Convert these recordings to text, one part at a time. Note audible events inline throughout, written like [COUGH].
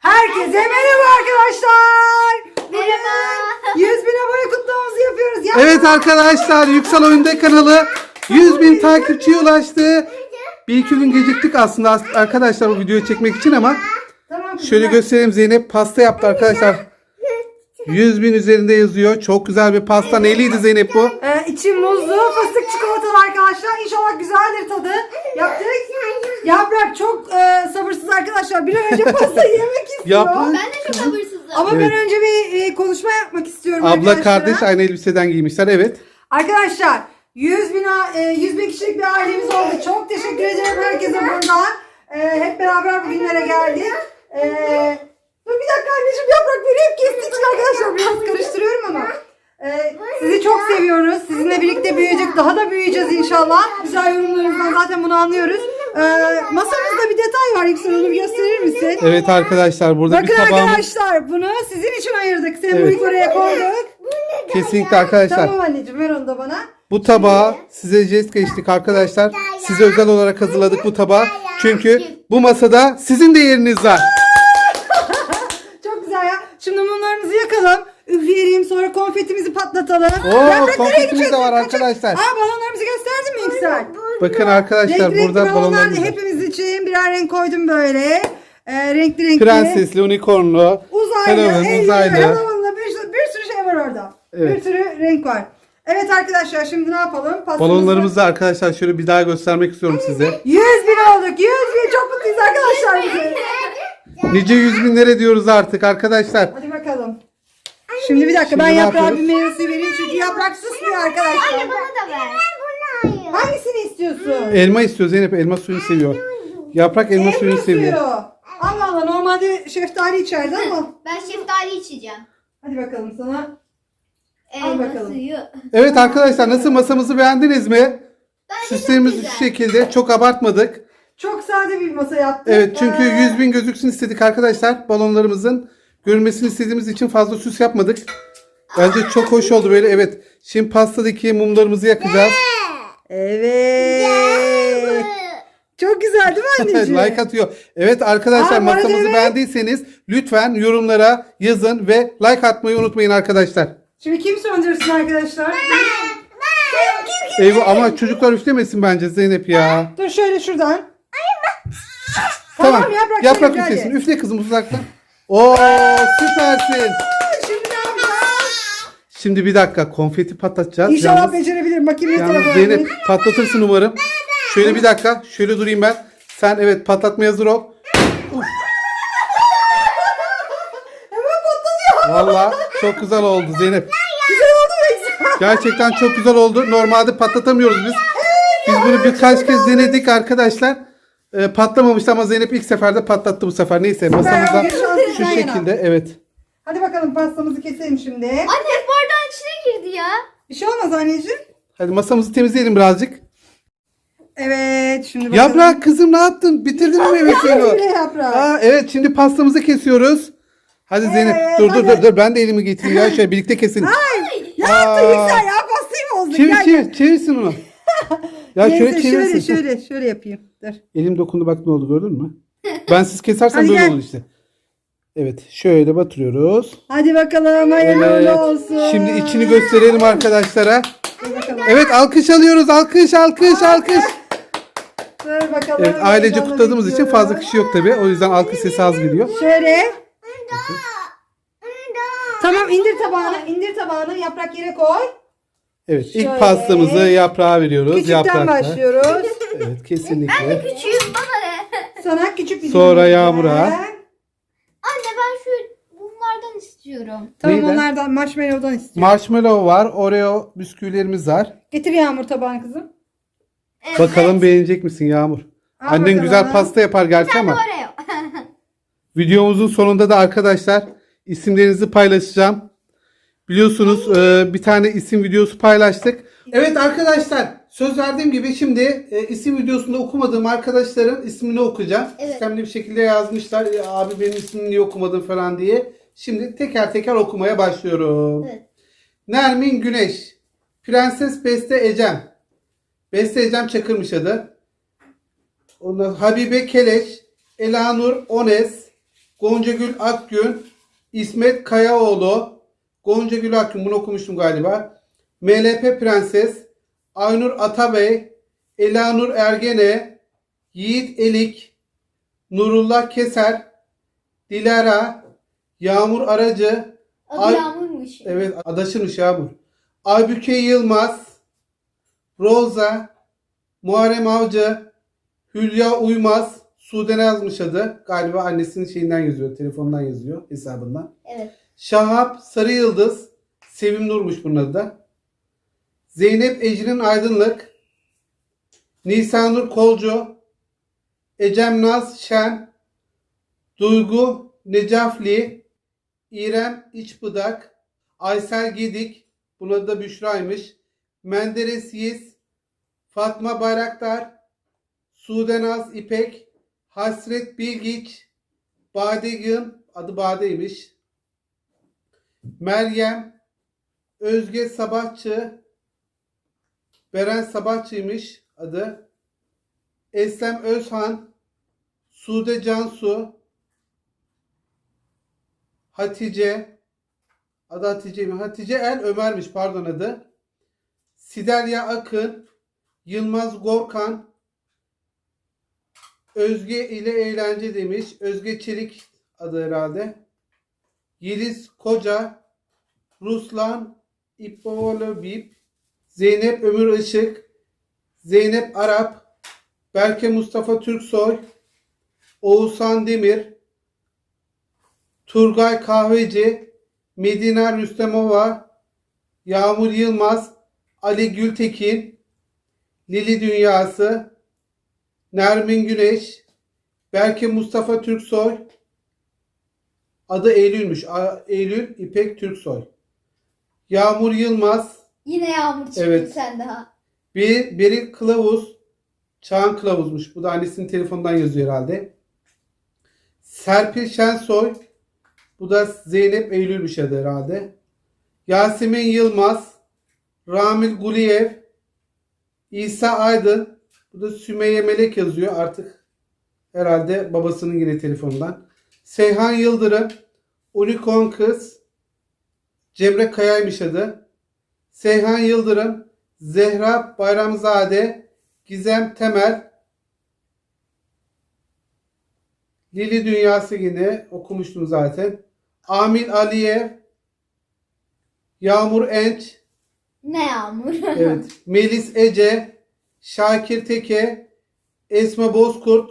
Herkese merhaba arkadaşlar. Merhaba. 100 bin abone kutlamamızı yapıyoruz. Ya. Evet arkadaşlar Yüksel Oyunda kanalı 100 bin takipçiye ulaştı. Bir iki gün geciktik aslında as- arkadaşlar bu videoyu çekmek için ama Tamam. şöyle göstereyim Zeynep pasta yaptı arkadaşlar. 100 bin üzerinde yazıyor. Çok güzel bir pasta. Neyliydi Zeynep bu? Ee, içi muzlu fıstık çikolatalı arkadaşlar. İnşallah güzeldir tadı. Yaptık. Yaprak çok e, sabırsız arkadaşlar. Bir an önce [LAUGHS] pastayı yemek istiyor. Yaprak. Ben de çok sabırsızım. Ama Evet. ben önce bir e, konuşma yapmak istiyorum Abla arkadaşlar. kardeş aynı elbiseden giymişler evet. Arkadaşlar 100 bin, a- e, 100 bin kişilik bir ailemiz oldu. Çok teşekkür ederim herkese burada. E, hep beraber bugünlere geldik. E, dur bir dakika anneciğim yaprak beni hep kestiği için arkadaşlar biraz karıştırıyorum ama. E, sizi çok seviyoruz. Sizinle birlikte büyüyecek. Daha da büyüyeceğiz inşallah. Güzel yorumlarınızdan zaten bunu anlıyoruz. E, masamızda bir detay var. Yüksel onu bir gösterir misin? Evet arkadaşlar burada bir Bakın tabağımız arkadaşlar bunu sizin için ayırdık. Sembolik Evet. oraya koyduk. kesinlikle arkadaşlar. Tamam anneciğim ver onu da bana. Bu tabağı size jest geçtik arkadaşlar. Size özel olarak hazırladık bu tabağı. Çünkü bu masada sizin de yeriniz var. Çok güzel ya. Şimdi mumlarımızı yakalım. Üfleyelim sonra konfetimizi patlatalım. Oo konfetimiz de var arkadaşlar. Aa balonlarımızı gösterdin mi Yüksel? Bakın arkadaşlar Renkli renkli burada balonlar balonlarımız var. hepimiz için birer renk koydum böyle. Ee, renkli renkli. Prensesli, unicornlu, Uzaylı, Halloween, elli, uzaylı. Halloween'lı bir, sürü- bir sürü şey var orada. Evet. Bir sürü renk var. Evet arkadaşlar şimdi ne yapalım? Pastamızı- Balonlarımızı arkadaşlar şöyle bir daha göstermek istiyorum size. 100 bin olduk. 100 bin çok mutluyuz arkadaşlar. Nice yüz binlere diyoruz artık arkadaşlar. Hadi bakalım. Şimdi bir dakika Şimdi ben ne yaprağa bir yapıyoruz? meyve suyu vereyim çünkü yaprak susmuyor arkadaşlar. Anne bana da ver. Hangisini istiyorsun? Elma istiyor Zeynep. Elma suyunu seviyor. Yaprak elma suyunu seviyor. Allah Allah normalde şeftali içerdi ama. [LAUGHS] Ben şeftali içeceğim. Hadi bakalım sana. Elma bakalım. suyu. Evet arkadaşlar nasıl masamızı beğendiniz mi? Bence Süslerimiz çok şu güzel. şekilde. Çok abartmadık. Çok sade bir masa yaptık. Evet çünkü Ee, 100 bin gözüksün istedik arkadaşlar. Balonlarımızın görünmesini istediğimiz için fazla süs yapmadık. Bence çok hoş oldu böyle. Evet. Şimdi pastadaki mumlarımızı yakacağız. Evet. Çok güzel değil mi [LAUGHS] anneciğim? like atıyor. Evet arkadaşlar Aa, bu arada masamızı evet. beğendiyseniz lütfen yorumlara yazın ve like atmayı unutmayın arkadaşlar. Şimdi kim söndürsün arkadaşlar? Eyvah ama çocuklar üflemesin bence Zeynep ya. Dur şöyle şuradan. Tamam. Yaprak Yaprak hadi. üflesin. Üfle kızım uzaktan. Oo süpersin. Şimdi ne yapacağız? Şimdi bir dakika konfeti patlatacağız. İnşallah Yalnız- becerebilirim. Ne Yalnız tarafa Zeynep patlatırsın umarım. Şöyle bir dakika. Şöyle durayım ben. Sen evet patlatmaya hazır ol. [LAUGHS] Hemen patlatıyor. Valla çok güzel oldu Zeynep. Güzel oldu Yüksel? Gerçekten çok güzel oldu. Normalde patlatamıyoruz biz. Biz bunu birkaç kez denedik arkadaşlar. Ee, patlamamıştı ama Zeynep ilk seferde patlattı bu sefer. Neyse masamızda bir şans şu yana. şekilde evet. Hadi bakalım pastamızı keselim şimdi. Anne bardağın içine girdi ya. Bir şey olmaz anneciğim. Hadi masamızı temizleyelim birazcık. Evet şimdi bakalım. Yaprak kızım ne yaptın? Bitirdin mi meyve Yaprak suyunu? bile yaprak. Aa, evet şimdi pastamızı kesiyoruz. Hadi Zeynep Evet, dur dur hadi. dur dur ben de elimi getireyim ya şöyle birlikte kesin. Ya Aa. yaptı Yüksel ya pastayı mı bozdun? Çevir Gel, çevir gel. çevirsin onu. [LAUGHS] Ya Neyse, şöyle çevirsin. şöyle şöyle şöyle yapayım. Dur. Elim dokundu bak ne oldu gördün mü? [LAUGHS] Ben siz kesersen Hadi böyle gel. olur işte. Evet şöyle batırıyoruz. Hadi bakalım hayırlı Evet. uğurlu olsun. Şimdi içini gösterelim arkadaşlara. Dur bakalım. Evet alkış alıyoruz alkış alkış alkış. Dur bakalım. Evet ailece Heyecanla kutladığımız için fazla kişi yok tabi. O yüzden alkış sesi az geliyor. Şöyle. Tamam indir tabağını indir tabağını yaprak yere koy. Evet ilk Şöyle. pastamızı yaprağa veriyoruz. Küçükten Yaprakla. başlıyoruz. Evet kesinlikle. Küçüğüm bana ne? Sana küçük bir Sonra dilim Yağmur'a. ver. Anne ben şu bunlardan istiyorum. Tamam Neyden? onlardan marshmallow'dan istiyorum. Marshmallow var. Oreo bisküvilerimiz var. Getir Yağmur tabağını kızım. Evet. Bakalım beğenecek misin Yağmur? Al Annen bakalım. güzel pasta yapar gerçi ama. Oreo. [LAUGHS] Videomuzun sonunda da arkadaşlar isimlerinizi paylaşacağım. Biliyorsunuz e, bir tane isim videosu paylaştık. Evet arkadaşlar söz verdiğim gibi şimdi e, isim videosunda okumadığım arkadaşların ismini okuyacağım. Evet. Sistemli bir şekilde yazmışlar. "E, abi benim ismimi niye okumadın falan diye. Şimdi teker teker okumaya başlıyorum. Evet. Nermin Güneş. Prenses Beste Ecem. Beste Ecem Çakırmış adı. Ondan Habibe Keleş. Elanur Ones. Goncagül Akgün, İsmet Kayaoğlu, Goncagül Akgün bunu okumuştum galiba. MLP Prenses, Aynur Atabey, Elanur Ergene, Yiğit Elik, Nurullah Keser, Dilara, Yağmur Aracı, Adı Ay- Yağmur'muş. Evet adaşımmış Yağmur. Aybüke Yılmaz, Roza, Muharrem Avcı, Hülya Uymaz, Sude yazmış adı. Galiba annesinin şeyinden yazıyor, telefondan yazıyor hesabından. Evet. Şahap Sarı Yıldız, Sevim Nur'muş bunun adı da. Zeynep Ecrin Aydınlık, Nisanur Kolcu, Ecem Naz Şen, Duygu Necafli, İrem İçbıdak, Aysel Gedik, bunun da Büşra'ymış. Menderes Yiğiz, Fatma Bayraktar, Sudenaz İpek, Hasret Bilgiç, Bade adı Bade'ymiş. Meryem, Özge Sabahçı, Beren Sabahçı'ymış adı. Eslem Özhan, Sude Cansu, Hatice, adı Hatice mi? Hatice El Ömer'miş pardon adı. Siderya Akın, Yılmaz Gorkan, Özge ile eğlence demiş. Özge Çelik adı herhalde. Yeliz Koca, Ruslan İpolobip, Zeynep Ömür Işık, Zeynep Arap, Berke Mustafa Türksoy, Oğuzhan Demir, Turgay Kahveci, Medina Rüstemova, Yağmur Yılmaz, Ali Gültekin, Lili Dünyası, Nermin Güneş, Berke Mustafa Türksoy, adı Eylül'müş. A- Eylül İpek Türksoy. Yağmur Yılmaz, Yine Yağmur çıktı Evet. sen daha. bir Beril Kılavuz, Çağan Kılavuz'muş. Bu da annesinin telefonundan yazıyor herhalde. Serpil Şensoy, bu da Zeynep Eylül'müş adı herhalde. Yasemin Yılmaz, Ramil Guliyev, İsa Aydın, bu da Sümeyye Melek yazıyor artık. Herhalde babasının yine telefonundan. Seyhan Yıldırım, Unicorn Kız, Cemre Kaya'ymış adı. Seyhan Yıldırım, Zehra Bayramzade, Gizem Temel, Lili Dünyası yine okumuştum zaten. Amil Aliyev, Yağmur Enç, Ne Yağmur? [LAUGHS] evet, Melis Ece, Şakir Teke, Esma Bozkurt,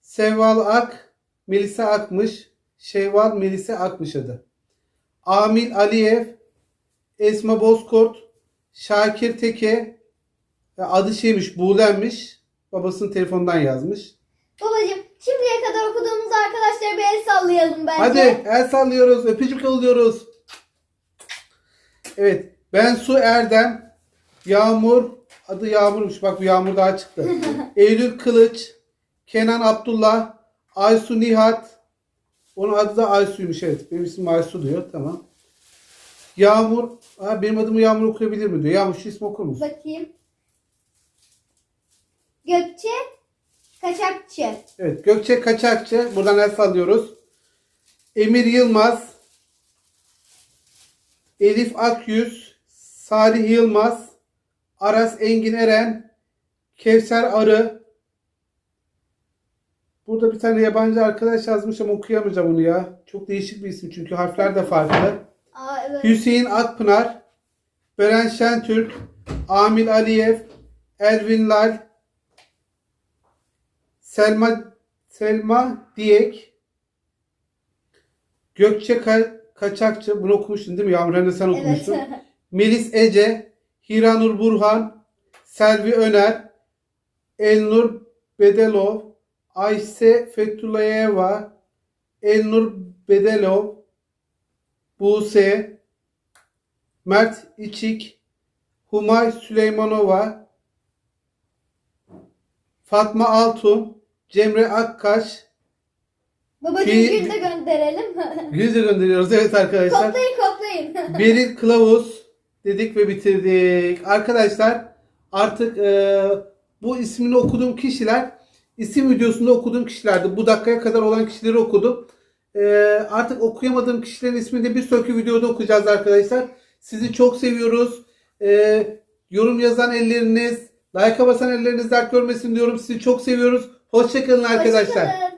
Sevval Ak, Melisa Akmış, Şevval Melisa Akmış adı. Amil Aliyev, Esma Bozkurt, Şakir Teke, ya adı şeymiş, Buğlenmiş, babasının telefonundan yazmış. Babacım şimdiye kadar okuduğumuz arkadaşlara bir el sallayalım bence. Hadi el sallıyoruz, öpücük yolluyoruz. Evet, ben Su Erdem, Yağmur, adı Yağmur'muş, bak bu Yağmur daha çıktı. [LAUGHS] Eylül Kılıç, Kenan Abdullah, Aysu Nihat, onun adı da Aysu'ymuş evet. Benim ismim Aysu diyor, tamam. Yağmur, ha, benim adımı Yağmur okuyabilir mi diyor. Yağmur şu ismi okur musun? Bakayım. Gökçe Kaçakçı. Evet, Gökçe Kaçakçı, buradan el sallıyoruz. Emir Yılmaz, Elif Akyüz, Salih Yılmaz, Aras Engin Eren, Kevser Arı. Burada bir tane yabancı arkadaş yazmış ama okuyamayacağım onu ya. Çok değişik bir isim çünkü harfler de farklı. Aa evet. Hüseyin Akpınar, Beren Şentürk, Amil Aliyev, Elvin Lal, Selma Selma Diyek, Gökçe Ka- Kaçakçı, bunu okumuştun değil mi? Yağmur sen Evet. okumuştun. [LAUGHS] Melis Ece, Hiranur Burhan, Selvi Öner, Elnur Bedelov, Ayşe Fethulayeva, Elnur Bedelov, Buse, Mert İçik, Humay Süleymanova, Fatma Altun, Cemre Akkaş, Babacım Bir- gül de gönderelim. [LAUGHS] Yüz de gönderiyoruz evet arkadaşlar. koplayın koplayın. [LAUGHS] Beril Kılavuz dedik ve bitirdik. Arkadaşlar artık e, bu ismini okuduğum kişiler isim videosunda okuduğum kişilerdi. Bu dakikaya kadar olan kişileri okudum. e, artık okuyamadığım kişilerin ismini bir sonraki videoda okuyacağız arkadaşlar. Sizi çok seviyoruz. E, yorum yazan elleriniz, like'a basan elleriniz dert görmesin diyorum. Sizi çok seviyoruz. Hoşçakalın arkadaşlar. Hoşçakalın.